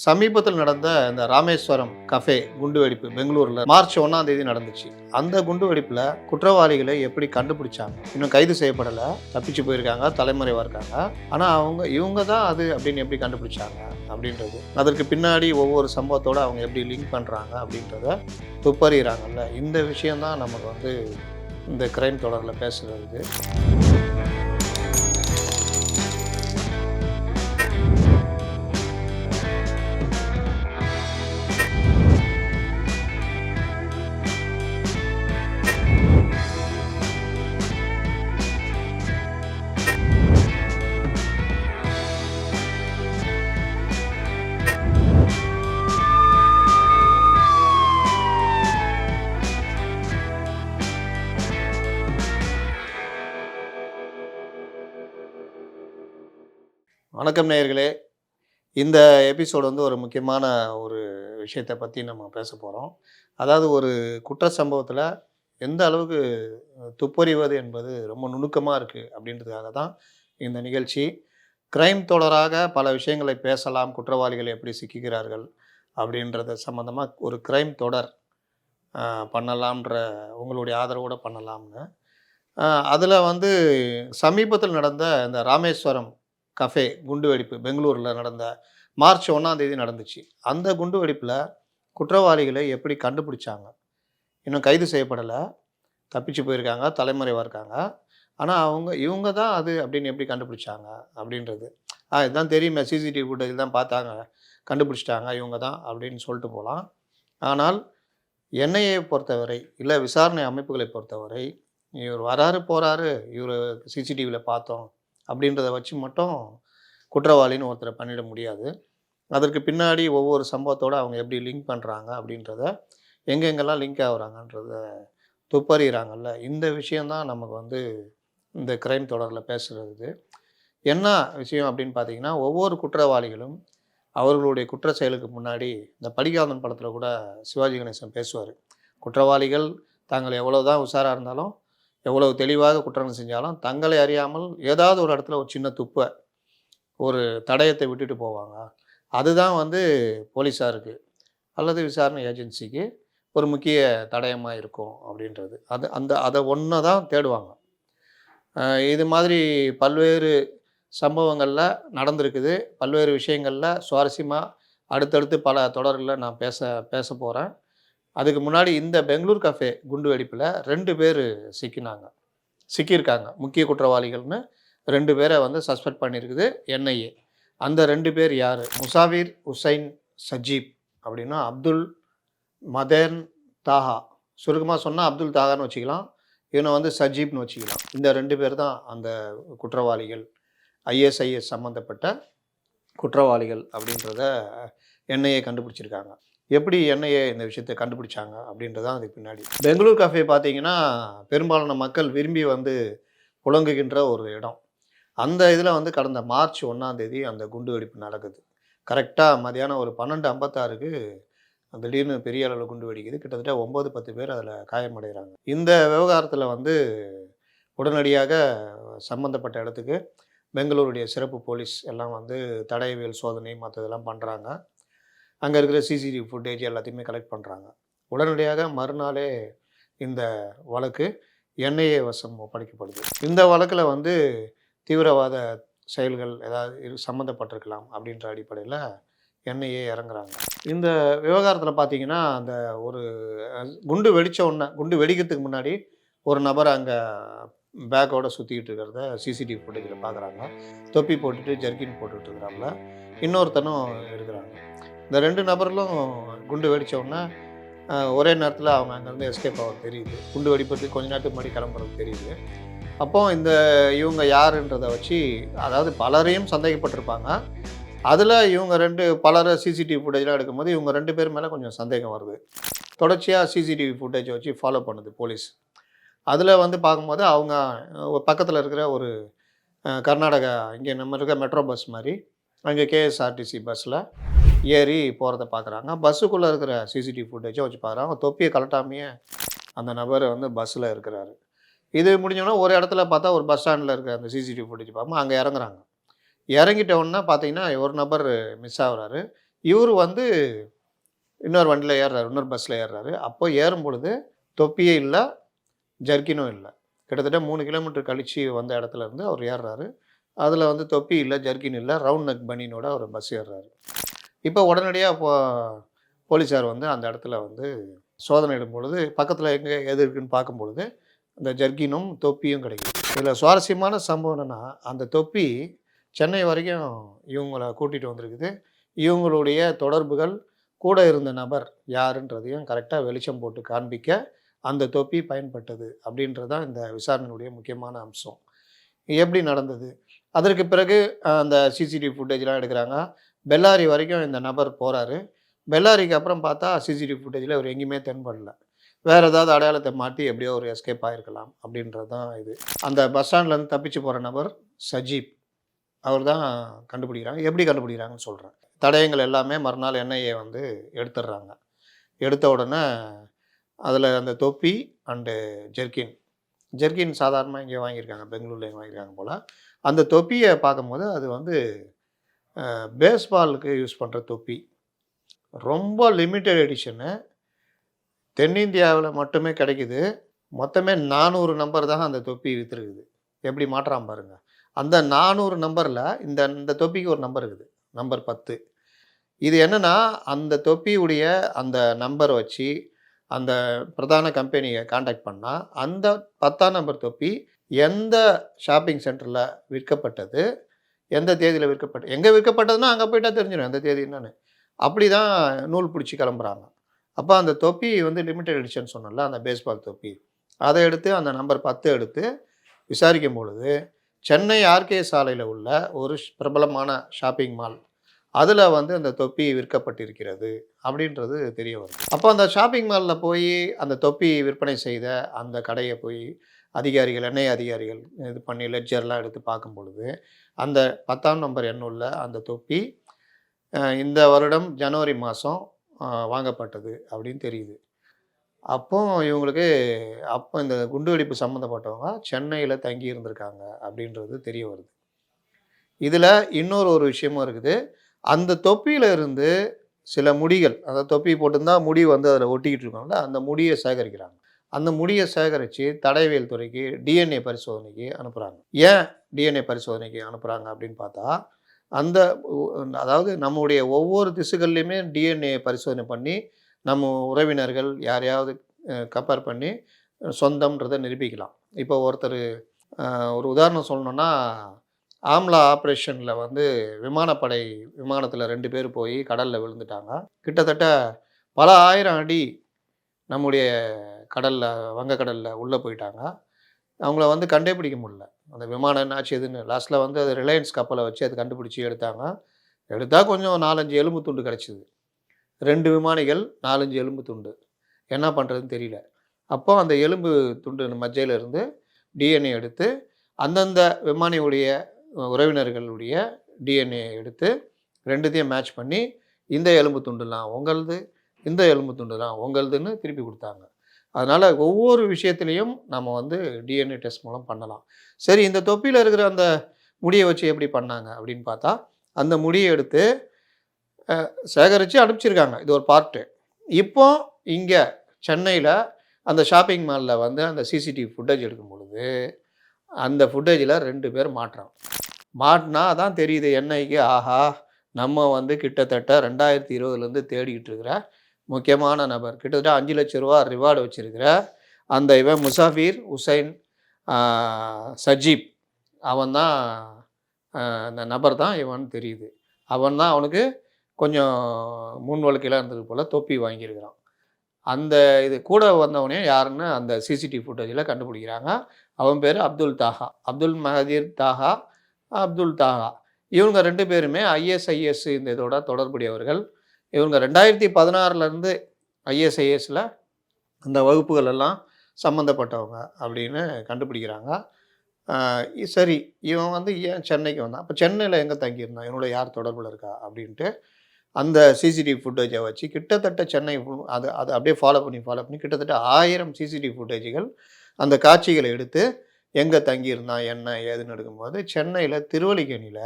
சமீபத்தில் நடந்த இந்த ராமேஸ்வரம் கஃபே குண்டுவெடிப்பு பெங்களூர்ல மார்ச் ஒன்னாம் தேதி நடந்துச்சு. அந்த குண்டுவெடிப்புல குற்றவாளிகளை எப்படி கண்டுபிடிச்சாங்க? இன்னும் கைது செய்யப்படலை. தப்பிச்சு போயிருக்காங்க தலைமறைவா இருக்காங்க. ஆனா அவங்க இவங்க தான் அது அப்படின்னு எப்படி கண்டுபிடிச்சாங்க அப்படின்றது. அதற்கு பின்னாடி ஒவ்வொரு சம்பவத்தோட அவங்க எப்படி லிங்க் பண்றாங்க அப்படின்றத துப்பறிகிறாங்கல்ல. இந்த விஷயம்தான் நமக்கு வந்து இந்த கிரைம் தொடரில் பேசுறது. வணக்கம் நேயர்களே. இந்த எபிசோடு வந்து ஒரு முக்கியமான ஒரு விஷயத்தை பற்றி நம்ம பேச போகிறோம் அதாவது ஒரு குற்ற சம்பவத்தில் எந்த அளவுக்கு துப்பறிவது என்பது ரொம்ப நுணுக்கமாக இருக்குது அப்படின்றதுக்காக தான் இந்த நிகழ்ச்சி. கிரைம் தொடராக பல விஷயங்களை பேசலாம் குற்றவாளிகள் எப்படி சிக்கிக்கிறார்கள் அப்படின்றத சம்மந்தமாக ஒரு கிரைம் தொடர் பண்ணலாம்ன்ற உங்களுடைய ஆதரவோடு பண்ணலாம்னு. அதில் வந்து சமீபத்தில் நடந்த இந்த ராமேஸ்வரம் கஃபே குண்டுவெடிப்பு பெங்களூரில் நடந்த மார்ச் ஒன்றாந்தேதி நடந்துச்சு. அந்த குண்டுவெடிப்பில் குற்றவாளிகளை எப்படி கண்டுபிடிச்சாங்க? இன்னும் கைது செய்யப்படலை. தப்பிச்சு போயிருக்காங்க தலைமறைவாக இருக்காங்க. ஆனால் அவங்க இவங்க தான் அது அப்படின்னு எப்படி கண்டுபிடிச்சாங்க அப்படின்றது. ஆ இதுதான் தெரியுமே. சிசிடிவி ஃபுட்டேஜ் தான் பார்த்தாங்க. கண்டுபிடிச்சிட்டாங்க இவங்க தான் அப்படின்னு சொல்லிட்டு போகலாம் ஆனால் என்ஐஏ பொறுத்தவரை இல்லை விசாரணை அமைப்புகளை பொறுத்தவரை இவர் வராரு போகிறாரு இவர் சிசிடிவியில் பார்த்தோம். அப்படின்றத வச்சு மட்டும் குற்றவாளின்னு ஒருத்தரை பண்ணிட முடியாது. அதற்கு பின்னாடி ஒவ்வொரு சம்பவத்தோடு அவங்க எப்படி லிங்க் பண்ணுறாங்க அப்படின்றத எங்கெங்கெல்லாம் லிங்க் ஆகுறாங்கன்றத துப்பறிகிறாங்கல்ல இந்த விஷயந்தான் நமக்கு வந்து இந்த கிரைம் தொடரில் பேசுகிறது என்ன விஷயம் அப்படின்னு பார்த்தீங்கன்னா ஒவ்வொரு குற்றவாளிகளும் அவர்களுடைய குற்ற செயலுக்கு முன்னாடி இந்த படிகாதன் படத்தில் கூட சிவாஜி கணேசன் பேசுவார். குற்றவாளிகள் தாங்கள் எவ்வளோ தான் உஷாராக இருந்தாலும் எவ்வளவு தெளிவாக குற்றங்கள் செஞ்சாலும் தங்களை அறியாமல் ஏதாவது ஒரு இடத்துல ஒரு சின்ன துப்பை ஒரு தடயத்தை விட்டுட்டு போவாங்க. அதுதான் வந்து போலீஸாருக்கு அல்லது விசாரணை ஏஜென்சிக்கு ஒரு முக்கிய தடயமாக இருக்கும் அப்படின்றது. அது அந்த அதை ஒன்றை தான் தேடுவாங்க. இது மாதிரி பல்வேறு சம்பவங்களில் நடந்திருக்குது. பல்வேறு விஷயங்களில் சுவாரஸ்யமாக அடுத்தடுத்து பல தொடரில் நான் பேச பேச போகிறேன் அதுக்கு முன்னாடி இந்த பெங்களூர் கஃபே குண்டு வெடிப்பில் ரெண்டு பேர் சிக்கினாங்க. சிக்கியிருக்காங்க. முக்கிய குற்றவாளிகள்னு ரெண்டு பேரை வந்து சஸ்பெக்ட் பண்ணியிருக்குது என்ஐஏ அந்த ரெண்டு பேர் யார்? முசாவிர் உசைன் சஜீப் அப்படின்னா அப்துல் மதேன் தாஹா. சுருக்கமாக சொன்னால் அப்துல் தாகான்னு வச்சுக்கலாம். இவனை வந்து சஜீப்னு வச்சுக்கலாம். இந்த ரெண்டு பேர் தான் அந்த குற்றவாளிகள் ஐஎஸ்ஐஎஸ் சம்மந்தப்பட்ட குற்றவாளிகள் அப்படின்றத என்ஐஏ கண்டுபிடிச்சிருக்காங்க. எப்படி என்ஐஏ இந்த விஷயத்தை கண்டுபிடிச்சாங்க அப்படின்றது தான் அதுக்கு பின்னாடி. பெங்களூர் கஃபே பார்த்தீங்கன்னா பெரும்பாலான மக்கள் விரும்பி வந்து புழங்குகின்ற ஒரு இடம். அந்த இதில் வந்து கடந்த மார்ச் ஒன்றாந்தேதி அந்த குண்டு வெடிப்பு நடக்குது கரெக்டாக மதியானம் ஒரு பன்னெண்டு ஐம்பத்தாறுக்கு திடீர்னு பெரிய அளவில் குண்டு வெடிக்குது. கிட்டத்தட்ட ஒம்பது பத்து பேர் அதில் காயமடைகிறாங்க இந்த விவகாரத்தில் வந்து உடனடியாக சம்மந்தப்பட்ட இடத்துக்கு பெங்களூருடைய சிறப்பு போலீஸ் எல்லாம் வந்து தடயவியல் சோதனை மற்றதெல்லாம் பண்ணுறாங்க அங்கே இருக்கிற சிசிடிவி ஃபுட்டேஜ் எல்லாத்தையுமே கலெக்ட் பண்ணுறாங்க உடனடியாக மறுநாளே இந்த வழக்கு என்ஐஏ வசம் ஒப்படைக்கப்படுது. இந்த வழக்கில் வந்து தீவிரவாத செயல்கள் ஏதாவது இரு சம்மந்தப்பட்டிருக்கலாம் அப்படின்ற அடிப்படையில் என்ஐஏ இறங்குறாங்க. இந்த விவகாரத்தில் பார்த்தீங்கன்னா அந்த ஒரு குண்டு வெடித்த உடனே குண்டு வெடிக்கிறதுக்கு முன்னாடி ஒரு நபர் அங்கே பேக்கோட சுற்றிக்கிட்டு இருக்கிறத சிசிடிவி ஃபுட்டேஜில் பார்க்குறாங்க தொப்பி போட்டுட்டு ஜர்கின் போட்டுட்டு இருக்கிறாங்கள இன்னொருத்தனும் இருக்கிறாங்க. இந்த ரெண்டு நபர்களும் குண்டு வெடிச்ச ஒரே நேரத்தில் அவங்க அங்கேருந்து எஸ்கேப் ஆக தெரியுது. குண்டு வெடிப்பதுக்கு கொஞ்ச நேரத்துக்கு முன்னாடி கிளம்புறது தெரியுது. அப்போ இந்த இவங்க யாருன்றதை வச்சு அதாவது பலரையும் சந்தேகப்பட்டிருப்பாங்க. அதில் இவங்க ரெண்டு பலர் சிசிடிவி ஃபுட்டேஜ்லாம் எடுக்கும்போது இவங்க ரெண்டு பேர் மேலே கொஞ்சம் சந்தேகம் வருது. தொடர்ச்சியாக சிசிடிவி ஃபுட்டேஜை வச்சு ஃபாலோ பண்ணுது போலீஸ். அதில் வந்து பார்க்கும்போது அவங்க பக்கத்தில் இருக்கிற ஒரு கர்நாடகா இங்கே நம்ம இருக்க மெட்ரோ பஸ் மாதிரி அங்கே கேஎஸ்ஆர்டிசி பஸ்ஸில் ஏறி போகிறத பார்க்குறாங்க பஸ்ஸுக்குள்ளே இருக்கிற சிசிடிவி ஃபுட்டேஜை வச்சு பார்க்குறாங்க தொப்பியை கலட்டாமையே அந்த நபர் வந்து பஸ்ஸில் இருக்கிறாரு. இது முடிஞ்சோன்னா ஒரு இடத்துல பார்த்தா ஒரு பஸ் ஸ்டாண்டில் இருக்கிற அந்த சிசிடிவி ஃபுட்டேஜ் பார்ப்போம் அங்கே இறங்குறாங்க. இறங்கிட்ட உடனே பார்த்தீங்கன்னா ஒரு நபர் மிஸ் ஆகுறாரு. இவர் வந்து இன்னொரு வண்டியில் ஏறுறாரு. இன்னொரு பஸ்ஸில் ஏறுறாரு. அப்போ ஏறும் பொழுது தொப்பியே இல்லை ஜர்க்கினும் இல்லை. கிட்டத்தட்ட மூணு கிலோமீட்டர் கழித்து வந்த இடத்துல இருந்து அவர் ஏறுறாரு. அதில் வந்து தொப்பி இல்லை ஜர்க்கின் இல்லை ரவுண்ட் நக் பனியனோட அவர் பஸ் ஏறுறாரு. இப்போ உடனடியாக இப்போ போலீஸார் வந்து அந்த இடத்துல வந்து சோதனை இடும் பொழுது பக்கத்தில் எங்கே எது இருக்குன்னு பார்க்கும் பொழுது அந்த ஜர்கினும் தொப்பியும் கிடைக்கும் இதில் சுவாரஸ்யமான சம்பவம் என்னென்னா அந்த தொப்பி சென்னை வரைக்கும் இவங்களை கூட்டிகிட்டு வந்திருக்குது. இவங்களுடைய தொடர்புகள் கூட இருந்த நபர் யாருன்றதையும் கரெக்டாக வெளிச்சம் போட்டு காண்பிக்க அந்த தொப்பி பயன்பட்டது அப்படின்றது தான் இந்த விசாரணையுடைய முக்கியமான அம்சம். எப்படி நடந்தது? அதற்கு பிறகு அந்த சிசிடிவி ஃபுட்டேஜ்லாம் எடுக்கிறாங்க. பெல்லாரி வரைக்கும் இந்த நபர் போகிறாரு பெல்லாரிக்கு அப்புறம் பார்த்தா சிசிடிவி ஃபுட்டேஜில் அவர் எங்கேயுமே தென்படல. வேறு ஏதாவது அடையாளத்தை மாட்டி எப்படியோ ஒரு எஸ்கேப் ஆகிருக்கலாம் அப்படின்றது தான் இது. அந்த பஸ் ஸ்டாண்ட்லேருந்து தப்பிச்சு போகிற நபர் சஜீப். அவர் தான் கண்டுபிடிக்கிறாங்க. எப்படி கண்டுபிடிக்கிறாங்கன்னு சொல்கிறேன் தடயங்கள் எல்லாமே மறுநாள் என்ஐஏ வந்து எடுத்துடுறாங்க. எடுத்த உடனே அதில் அந்த தொப்பி அண்டு ஜெர்கின் ஜெர்கின் சாதாரணமாக இங்கே வாங்கியிருக்காங்க. பெங்களூரில் இங்கே வாங்கியிருக்காங்க போல். அந்த தொப்பியை பார்க்கும்போது அது வந்து பேஸ்பாலுக்கு யூஸ் பண்ணுற தொப்பி. ரொம்ப லிமிட்டட் எடிஷனு தென்னிந்தியாவில் மட்டுமே கிடைக்குது. மொத்தமே நானூறு நம்பர் தான் அந்த தொப்பி விற்றுருக்குது எப்படி மாற்றாம பாருங்கள் அந்த நானூறு நம்பரில் இந்த இந்த தொப்பிக்கு ஒரு நம்பர் இருக்குது. நம்பர் பத்து. இது என்னென்னா அந்த தொப்பியுடைய அந்த நம்பர் வச்சு அந்த பிரதான கம்பெனியை காண்டாக்ட் பண்ணால் அந்த பத்தாம் நம்பர் தொப்பி எந்த ஷாப்பிங் சென்டரில் விற்கப்பட்டது எந்த தேதியில் விற்கப்பட்டு எங்கே விற்கப்பட்டதுன்னா அங்கே போயிட்டால் தெரிஞ்சிடும் எந்த தேதி என்னன்னு. அப்படி தான் நூல் பிடிச்சி கிளம்புறாங்க. அப்போ அந்த தொப்பி வந்து லிமிட்டட் எடிஷன் சொன்னல அந்த பேஸ்பால் தொப்பி. அதை எடுத்து அந்த நம்பர் பத்து எடுத்து விசாரிக்கும் பொழுது சென்னை ஆர்கே சாலையில் உள்ள ஒரு ஷ்- பிரபலமான ஷாப்பிங் மால் அதில் வந்து அந்த தொப்பி விற்கப்பட்டிருக்கிறது அப்படின்றது தெரிய வரும் அப்போ அந்த ஷாப்பிங் மாலில் போய் அந்த தொப்பி விற்பனை செய்த அந்த கடையை போய் அதிகாரிகள் எண்ணெய் அதிகாரிகள் இது பண்ணி லெட்ஜர்லாம் எடுத்து பார்க்கும் பொழுது அந்த பத்தாம் நம்பர் எண்ணுள்ள அந்த தொப்பி இந்த வருடம் ஜனவரி மாதம் வாங்கப்பட்டது அப்படின்னு தெரியுது. அப்போ இவங்களுக்கு அப்போ இந்த குண்டுவெடிப்பு சம்மந்தப்பட்டவங்க சென்னையில் தங்கி இருந்திருக்காங்க அப்படின்றது தெரிய வருது. இதில் இன்னொரு ஒரு விஷயமும் இருக்குது. அந்த தொப்பியில் இருந்து சில முடிகள் அந்த தொப்பி போட்டிருந்தா முடி வந்து அதில் ஒட்டிக்கிட்டு இருக்கோம்ல அந்த முடியை சேகரிக்கிறாங்க. அந்த முடியை சேகரித்து தடயவியல் துறைக்கு டிஎன்ஏ பரிசோதனைக்கு அனுப்புகிறாங்க ஏன் டிஎன்ஏ பரிசோதனைக்கு அனுப்புகிறாங்க அப்படின்னு பார்த்தா அந்த அதாவது நம்முடைய ஒவ்வொரு திசுகள்லையுமே டிஎன்ஏ பரிசோதனை பண்ணி நம்ம உறவினர்கள் யாரையாவது கம்பேர் பண்ணி சொந்தம்ன்றதை நிரூபிக்கலாம். இப்போ ஒருத்தர் ஒரு உதாரணம் சொல்லணும்னா ஆம்லா ஆப்ரேஷனில் வந்து விமானப்படை விமானத்தில் ரெண்டு பேர் போய் கடலில் விழுந்துட்டாங்க. கிட்டத்தட்ட பல ஆயிரம் அடி நம்முடைய கடலில் வங்கக்கடலில் உள்ளே போயிட்டாங்க. அவங்கள வந்து கண்டே பிடிக்க முடியல. அந்த விமானம் என்னாச்சு எதுன்னு. லாஸ்ட்டில் வந்து அது ரிலையன்ஸ் கப்பலை வச்சு அது கண்டுபிடிச்சி எடுத்தாங்க. எடுத்தால் கொஞ்சம் நாலஞ்சு எலும்பு துண்டு கிடச்சிது. ரெண்டு விமானிகள் நாலஞ்சு எலும்பு துண்டு. என்ன பண்ணுறதுன்னு தெரியல. அப்போ அந்த எலும்பு துண்டு மஜ்ஜையிலிருந்து டிஎன்ஏ எடுத்து அந்தந்த விமானியுடைய உறவினர்களுடைய டிஎன்ஏ எடுத்து ரெண்டுத்தையும் மேட்ச் பண்ணி இந்த எலும்பு துண்டுலாம் உங்களது இந்த எலும்பு துண்டுலாம் உங்களதுன்னு திருப்பி கொடுத்தாங்க. அதனால் ஒவ்வொரு விஷயத்துலையும் நம்ம வந்து டிஎன்ஏ டெஸ்ட் மூலம் பண்ணலாம். சரி இந்த தொப்பியில் இருக்கிற அந்த முடியை வச்சு எப்படி பண்ணாங்க அப்படின்னு பார்த்தா அந்த முடியை எடுத்து சேகரித்து அனுப்பிச்சிருக்காங்க. இது ஒரு பார்ட்டு. இப்போ இங்கே சென்னையில் அந்த ஷாப்பிங் மாலில் வந்து அந்த சிசிடிவி ஃபுட்டேஜ் எடுக்கும் பொழுது அந்த ஃபுட்டேஜில் ரெண்டு பேர் மாட்டுறான் மாட்டினா அதான் தெரியுது என்னைக்கு ஆஹா நம்ம வந்து கிட்டத்தட்ட ரெண்டாயிரத்தி இருபதுலேருந்து தேடிக்கிட்டு இருக்கிற முக்கியமான நபர். கிட்டத்தட்ட அஞ்சு லட்ச ரூபா ரிவார்டு வச்சிருக்கிற அந்த இவன் முசாஃபீர் உசைன் சஜீப். அவன் தான் அந்த நபர் தான் இவன் தெரியுது. அவன் தான் அவனுக்கு கொஞ்சம் முன் வழக்கில் இருந்தது போல் தொப்பி வாங்கியிருக்கிறான். அந்த இது கூட வந்தவனே யாருன்னு அந்த சிசிடிவி ஃபுட்டேஜில் கண்டுபிடிக்கிறாங்க. அவன் பேர் அப்துல் தாஹா. அப்துல் மஹதீர் தாஹா அப்துல் தாஹா. இவங்க ரெண்டு பேருமே ஐஎஸ்ஐஎஸ் இந்த இதோட தொடர்புடையவர்கள். இவங்க ரெண்டாயிரத்தி பதினாறுலேருந்து ஐஎஸ்ஐஎஸில் அந்த வகுப்புகள் எல்லாம் சம்மந்தப்பட்டவங்க அப்படின்னு கண்டுபிடிக்கிறாங்க. சரி இவன் வந்து ஏன் சென்னைக்கு வந்தான்? அப்போ சென்னையில் எங்கே தங்கியிருந்தான்? இவனோட யார் தொடர்பில் இருக்கா? அப்படின்ட்டு அந்த சிசிடிவி ஃபுட்டேஜை வச்சு கிட்டத்தட்ட சென்னை அது அது அப்படியே ஃபாலோ பண்ணி ஃபாலோ பண்ணி கிட்டத்தட்ட ஆயிரம் சிசிடிவி ஃபுட்டேஜுகள் அந்த காட்சிகளை எடுத்து எங்கே தங்கியிருந்தான்? என்ன? ஏதுன்னு எடுக்கும்போது சென்னையில் திருவல்லிக்கேணியில்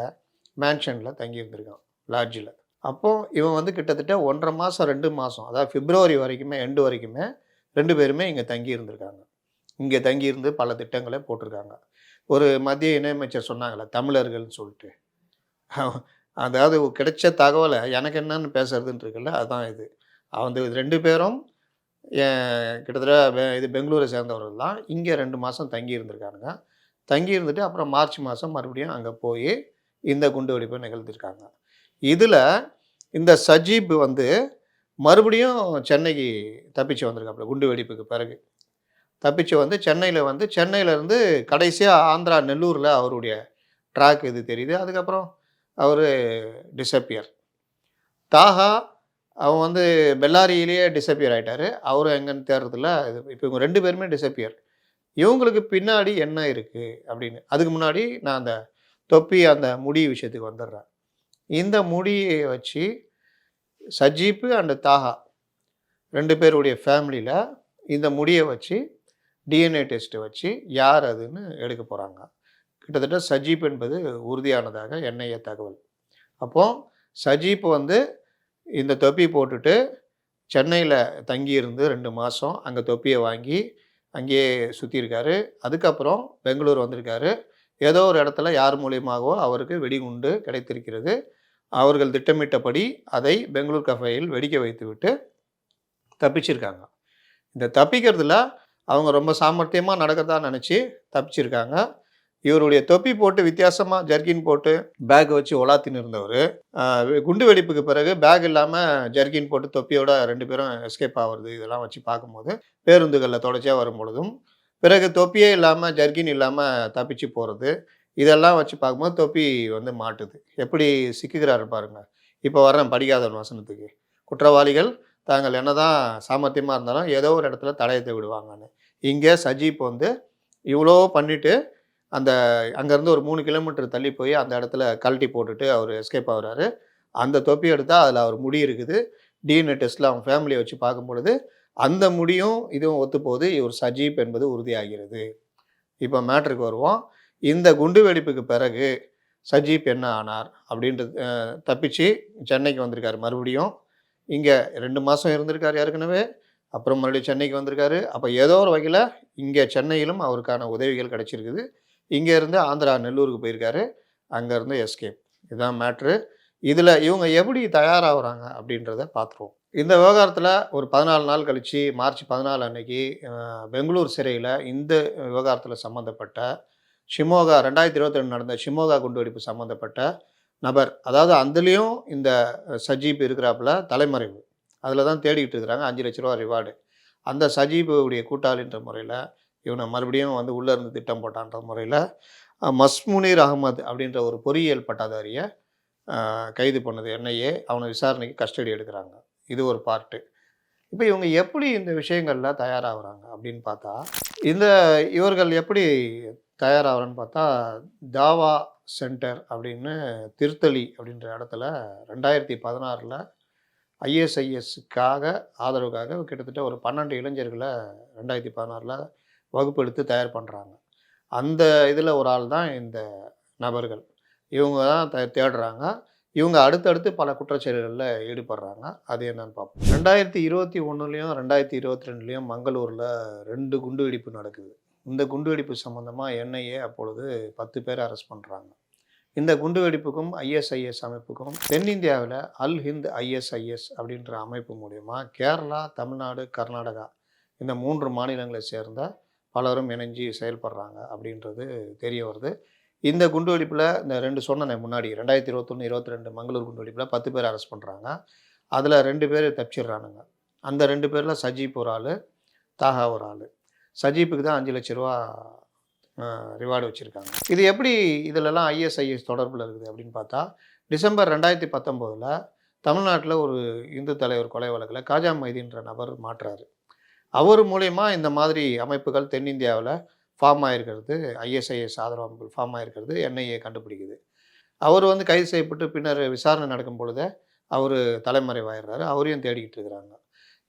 மேன்ஷனில் தங்கியிருந்திருக்கான் லாட்ஜில் அப்போது இவன் வந்து கிட்டத்தட்ட ஒன்றரை மாதம் ரெண்டு மாதம் அதாவது பிப்ரவரி வரைக்குமே எண்டு வரைக்குமே ரெண்டு பேருமே இங்கே தங்கி இருந்திருக்காங்க. இங்கே தங்கி இருந்து பல திட்டங்களை போட்டிருக்காங்க. ஒரு மத்திய இணையமைச்சர் சொன்னாங்களே தமிழர்கள்னு சொல்லிட்டு. அதாவது கிடைச்ச தகவலை எனக்கு என்னன்னு பேசுறதுன்னு இருக்குல்ல அதுதான் இது. வந்து ரெண்டு பேரும் கிட்டத்தட்ட இது பெங்களூரை சேர்ந்தவர்கள் தான். இங்கே ரெண்டு மாதம் தங்கி இருந்திருக்காங்க தங்கி இருந்துட்டு அப்புறம் மார்ச் மாதம் மறுபடியும் அங்கே போய் இந்த குண்டு வெடிப்பை நிகழ்த்திருக்காங்க. இதில் இந்த சஜீப் வந்து மறுபடியும் சென்னைக்கு தப்பிச்சு வந்திருக்காப்புல குண்டு வெடிப்புக்கு பிறகு. தப்பிச்சு வந்து சென்னையில் வந்து சென்னையிலேருந்து கடைசியாக ஆந்திரா நெல்லூரில் அவருடைய ட்ராக் இது தெரியுது. அதுக்கப்புறம் அவர் டிசப்பியர் தாகா அவன் வந்து பெல்லாரியிலேயே டிசப்பியர் ஆகிட்டார் அவரும் எங்கன்னு தேடுறதில்ல. இது இப்போ இவங்க ரெண்டு பேருமே டிசப்பியர் இவங்களுக்கு பின்னாடி என்ன இருக்குது அப்படின்னு. அதுக்கு முன்னாடி நான் அந்த தொப்பி அந்த முடி விஷயத்துக்கு வந்துடுறேன். இந்த முடியை வச்சு சஜீப்பு அண்டு தாஹா ரெண்டு பேருடைய ஃபேமிலியில் இந்த முடியை வச்சு டிஎன்ஏ டெஸ்ட்டை வச்சு யார் அதுன்னு எடுக்க போகிறாங்க கிட்டத்தட்ட சஜீப் என்பது உறுதியானதாக என்ஐஏ தகவல். அப்போ சஜீப் வந்து இந்த தொப்பி போட்டுட்டு சென்னையில் தங்கியிருந்து ரெண்டு மாதம் அங்கே தொப்பியை வாங்கி அங்கேயே சுற்றியிருக்காரு அதுக்கப்புறம் பெங்களூர் வந்திருக்காரு. ஏதோ ஒரு இடத்துல யார் மூலியமாகவோ அவருக்கு வெடிகுண்டு கிடைத்திருக்கிறது. அவர்கள் திட்டமிட்டபடி அதை பெங்களூர் கஃபேயில் வெடிக்க வைத்துவிட்டு தப்பிச்சிருக்காங்க. இந்த தப்பிக்கிறதுல அவங்க ரொம்ப சாமர்த்தியமாக நடக்கிறதா நினச்சி தப்பிச்சிருக்காங்க. இவருடைய தொப்பி போட்டு வித்தியாசமாக ஜர்கின் போட்டு பேக் வச்சு ஒலாத்தின்னு இருந்தவர். குண்டு வெடிப்புக்கு பிறகு பேக் இல்லாமல் ஜர்கின் போட்டு தொப்பியோட ரெண்டு பேரும் எஸ்கேப் ஆகிறது இதெல்லாம் வச்சு பார்க்கும்போது பேருந்துகளில் தொடர்ச்சியாக வரும் பொழுதும் பிறகு தொப்பியே இல்லாமல் ஜர்கின் இல்லாமல் தப்பிச்சு போகிறது இதெல்லாம் வச்சு பார்க்கும்போது தொப்பி வந்து மாட்டுது. எப்படி சிக்குகிறாரு பாருங்க. இப்போ வர்றேன் படிக்காதவன் வசனத்துக்கு. குற்றவாளிகள் தாங்கள் என்னதான் சாமர்த்தியமாக இருந்தாலும் ஏதோ ஒரு இடத்துல தடயத்தை விடுவாங்கன்னு. இங்கே சஜீப் வந்து இவ்வளோ பண்ணிட்டு அந்த அங்கேருந்து ஒரு மூணு கிலோமீட்டர் தள்ளி போய் அந்த இடத்துல கழட்டி போட்டுட்டு அவர் எஸ்கேப் ஆகுறாரு. அந்த தொப்பி எடுத்தால் அதில் அவர் முடி இருக்குது. டிஎன்ஏ டெஸ்ட்டில் அவங்க ஃபேமிலியை வச்சு பார்க்கும் பொழுது அந்த முடியும் இதுவும் ஒத்து போகுது இவர் சஜீப் என்பது உறுதியாகிறது. இப்போ மேட்ருக்கு வருவோம். இந்த குண்டு வெடிப்புக்கு பிறகு சஜீப் என்ன ஆனார் அப்படின்றது தப்பிச்சு சென்னைக்கு வந்திருக்காரு. மறுபடியும் இங்கே ரெண்டு மாதம் இருந்திருக்கார் ஏற்கனவே. அப்புறம் மறுபடியும் சென்னைக்கு வந்திருக்காரு. அப்போ ஏதோ ஒரு வகையில் இங்கே சென்னையிலும் அவருக்கான உதவிகள் கிடச்சிருக்குது. இங்கேருந்து ஆந்திரா நெல்லூருக்கு போயிருக்காரு. அங்கேருந்து எஸ்கேப் இதுதான் மேட்ரு. இதில் இவங்க எப்படி தயாராகிறாங்க அப்படின்றத பார்த்துருவோம் இந்த விவகாரத்தில் ஒரு பதினாலு நாள் கழித்து மார்ச் பதினாலு அன்னைக்கு பெங்களூர் சிறையில் இந்த விவகாரத்தில் சம்மந்தப்பட்ட ஷிமோகா ரெண்டாயிரத்தி இருபத்தி ரெண்டு நடந்த ஷிமோகா குண்டுவெடிப்பு சம்மந்தப்பட்ட நபர் அதாவது அதுலேயும் இந்த சஜீப் இருக்கிறாப்புல தலைமறைவு. அதில் தான் தேடிக்கிட்டு இருக்கிறாங்க அஞ்சு லட்ச ரூபா ரிவார்டு அந்த சஜீபுடைய கூட்டாளின்ற முறையில் இவனை மறுபடியும் வந்து உள்ளே இருந்து திட்டம் போட்டான்ற முறையில் மஸ்முனீர் அகமது அப்படின்ற ஒரு பொறியியல் பட்டாதாரியை கைது பண்ணது என்ஐஏ அவனை விசாரணைக்கு கஸ்டடி எடுக்கிறாங்க. இது ஒரு பார்ட்டு. இப்போ இவங்க எப்படி இந்த விஷயங்களில் தயாராகிறாங்க அப்படின்னு பார்த்தா இந்த இவர்கள் எப்படி தயாராகிறேன்னு பார்த்தா தாவா சென்டர் அப்படின்னு திருத்தளி அப்படின்ற இடத்துல ரெண்டாயிரத்தி பதினாறில் ஐஎஸ்ஐஎஸ்க்காக ஆதரவுக்காக கிட்டத்தட்ட ஒரு பன்னெண்டு இளைஞர்களை ரெண்டாயிரத்தி பதினாறில் வகுப்பு எடுத்து தயார் பண்ணுறாங்க அந்த இதில் ஒரு ஆள் தான் இந்த நபர்கள். இவங்க தான் த தேடுறாங்க. இவங்க அடுத்தடுத்து பல குற்றச்செயல்களில் ஈடுபடுறாங்க. அது என்னன்னு பார்ப்போம் ரெண்டாயிரத்தி இருபத்தி ஒன்றுலேயும் ரெண்டாயிரத்தி இருபத்தி ரெண்டுலேயும் மங்களூரில் ரெண்டு குண்டு வெடிப்பு நடக்குது. இந்த குண்டு வெடிப்பு சம்மந்தமாக என்ஐஏ அப்பொழுது பத்து பேர் அரெஸ்ட் பண்ணுறாங்க இந்த குண்டு வெடிப்புக்கும் ஐஎஸ்ஐஎஸ் அமைப்புக்கும் தென்னிந்தியாவில் அல் ஹிந்த் ஐஎஸ்ஐஎஸ் அப்படின்ற அமைப்பு மூலயமா கேரளா தமிழ்நாடு கர்நாடகா இந்த மூன்று மாநிலங்களை சேர்ந்த பலரும் இணைஞ்சு செயல்படுறாங்க அப்படின்றது தெரிய வருது. இந்த குண்டு வெடிப்பில் இந்த ரெண்டு சொன்னேன் முன்னாடி ரெண்டாயிரத்தி இருபத்தொன்று இருபத்தி ரெண்டு மங்களூர் குண்டு வெடிப்பில் பத்து பேர் அரெஸ்ட் பண்ணுறாங்க அதில் ரெண்டு பேர் தப்பிச்சிடுறானுங்க. அந்த ரெண்டு பேரில் சஜீப் ஒரு ஆள் தாகா ஒரு ஆள். சஜீப்புக்கு தான் அஞ்சு லட்ச ரூபா ரிவார்டு வச்சுருக்காங்க. இது எப்படி இதிலெல்லாம் ஐஎஸ்ஐஎஸ் தொடர்பில் இருக்குது அப்படின்னு பார்த்தா டிசம்பர் ரெண்டாயிரத்தி பத்தொம்போதில் தமிழ்நாட்டில் ஒரு இந்து தலைவர் கொலை வழக்கில் காஜா மைதின்ற நபர் மாற்றுறாரு அவர் மூலயமா இந்த மாதிரி அமைப்புகள் தென்னிந்தியாவில் ஃபார்ம் ஆகிருக்கிறது ஐஎஸ்ஐஎஸ் ஆதரவு அமைப்புகள் ஃபார்ம் ஆகிருக்கிறது என்ஐஏ கண்டுபிடிக்குது. அவர் வந்து கைது செய்யப்பட்டு பின்னர் விசாரணை நடக்கும் பொழுதே அவர் தலைமறைவாயிடுறாரு அவரையும் தேடிக்கிட்டு இருக்கிறாங்க.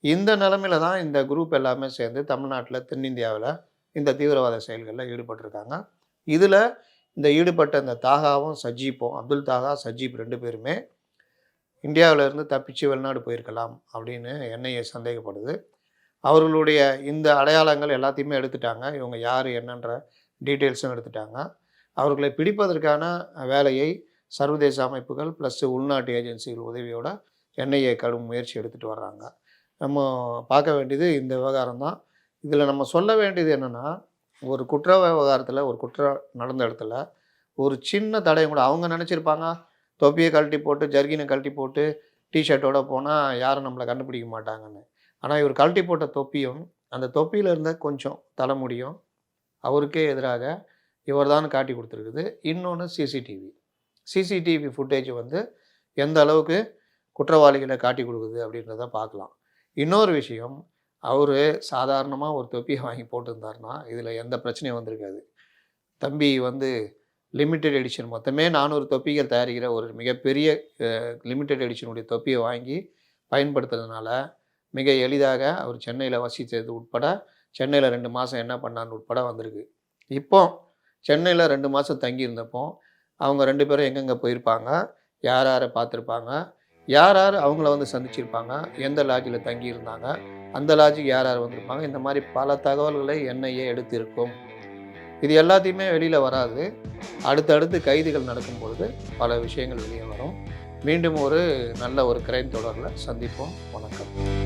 இந்த நிலமையில தான் இந்த குரூப் எல்லாமே சேர்ந்து தமிழ்நாட்டில் தென்னிந்தியாவில் இந்த தீவிரவாத செயல்களில் ஈடுபட்டிருக்காங்க. இதில் இந்த ஈடுபட்ட இந்த தாகாவும் சஜீப்பும் அப்துல் தாகா சஜீப் ரெண்டு பேருமே இந்தியாவிலேருந்து தப்பிச்சு வெளிநாடு போயிருக்கலாம் அப்படின்னு என்ஐஏ சந்தேகப்படுது. அவர்களுடைய இந்த அடையாளங்கள் எல்லாத்தையுமே எடுத்துட்டாங்க. இவங்க யார் என்னன்ற டீட்டெயில்ஸும் எடுத்துட்டாங்க. அவர்களை பிடிப்பதற்கான வேலையை சர்வதேச அமைப்புகள் ப்ளஸ் உள்நாட்டு ஏஜென்சிகள் உதவியோட என்ஐஏ கடும் முயற்சி எடுத்துகிட்டு வர்றாங்க. நம்ம பார்க்க வேண்டியது இந்த விவகாரம் தான். இதில் நம்ம சொல்ல வேண்டியது என்னென்னா ஒரு குற்ற விவகாரத்தில் ஒரு குற்றம் நடந்த இடத்துல ஒரு சின்ன தடையும் கூட அவங்க நினச்சிருப்பாங்க. தொப்பியை கழட்டி போட்டு ஜர்கினை கழட்டி போட்டு டிஷர்ட்டோட போனால் யாரும் நம்மளை கண்டுபிடிக்க மாட்டாங்கன்னு. ஆனால் இவர் கழட்டி போட்ட தொப்பியும் அந்த தொப்பியில் இருந்த கொஞ்சம் தலைமுடியும் அவருக்கே எதிராக இவர் தான் காட்டி கொடுத்துருக்குது. இன்னொன்று சிசிடிவி சிசிடிவி ஃபுட்டேஜ் வந்து எந்த அளவுக்கு குற்றவாளிகளை காட்டி கொடுக்குது அப்படின்றத பார்க்கலாம். இன்னொரு விஷயம் அவர் சாதாரணமாக ஒரு தொப்பியை வாங்கி போட்டிருந்தாருன்னா இதில் எந்த பிரச்சனையும் வந்திருக்காது. தம்பி வந்து லிமிட்டெட் எடிஷன் மொத்தமே நானூறு தொப்பிகள் தயாரிக்கிற ஒரு மிகப்பெரிய லிமிட்டெட் எடிஷனுடைய தொப்பியை வாங்கி பயன்படுத்துறதுனால மிக எளிதாக அவர் சென்னையில் வசித்தது உட்பட சென்னையில் ரெண்டு மாதம் என்ன பண்ணான்னு உட்பட வந்திருக்கு. இப்போ சென்னையில் ரெண்டு மாதம் தங்கியிருந்தப்போ அவங்க ரெண்டு பேரும் எங்கெங்கே போயிருப்பாங்க யார் யாரை பார்த்துருப்பாங்க யார் யார் அவங்கள வந்து சந்திச்சிருப்பாங்க எந்த லாட்ஜில் தங்கியிருந்தாங்க அந்த லாட்ஜுக்கு யார் யார் வந்திருப்பாங்க இந்த மாதிரி பல தகவல்களை என்ஐஏ எடுத்திருக்கும். இது எல்லாத்தையுமே வெளியில் வராது. அடுத்தடுத்து கைதுகள் நடக்கும் பொழுது பல விஷயங்கள் வெளியே வரும். மீண்டும் ஒரு நல்ல ஒரு கிரைம் தொடரில் சந்திப்போம். வணக்கம்.